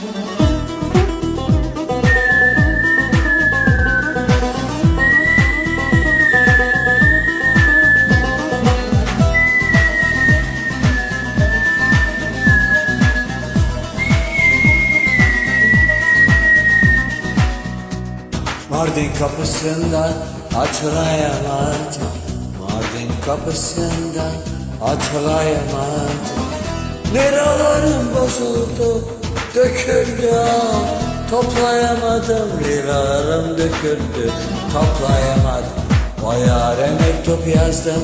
Mardin kapısından açılayamadım Mardin kapısından açılayamadım Liralarım bozuldu, döküldü. Toplayamadım, liralarım döküldü, toplayamadım O yâre mektup yazdım,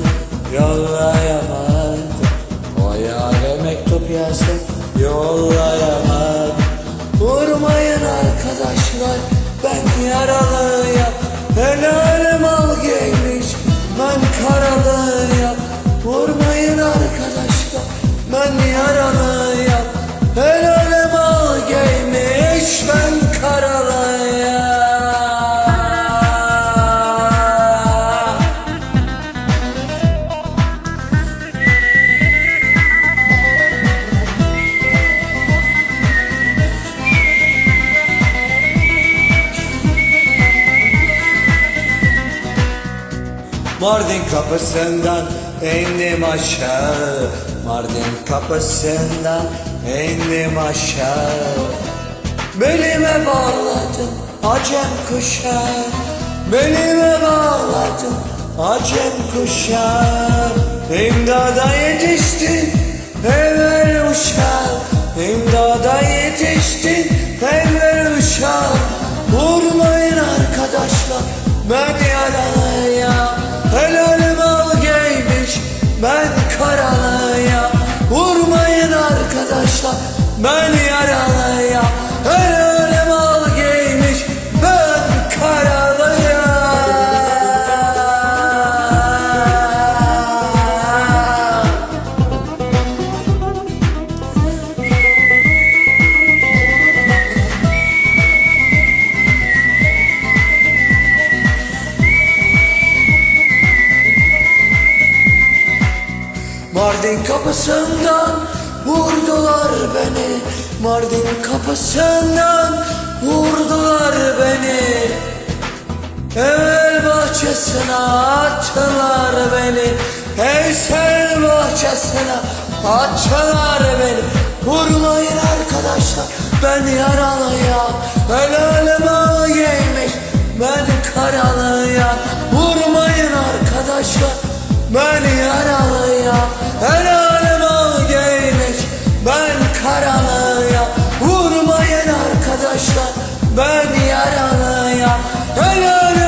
yollayamadım. O yâre mektup yazdım, yollayamadım. Vurmayın arkadaşlar ben yaralıyım. Helalim al giymiş ben karalıyım Mardin kapısından indim aşağı. Mardin kapısından indim aşağı. Belime bağladım acem kuşağı Belime bağladım acem kuşağı İmdada yetiştin evvel uşağı İmdada yetiştin evvel uşağı Vurmayın arkadaşlar ben yaralıyım ben yaralıyım Helalim al giymiş ben karalıyım Mardin kapısından Mardin kapısından vurdular beni. Evvel bahçesine attılar beni. Eysel bahçesine attılar beni. Vurmayın arkadaşlar ben yaralıyım Helalime giymiş ben karalıyım Vurmayın arkadaşlar ben yaralıyım Helalime giymiş ben Ben yaralıyam Ölürüm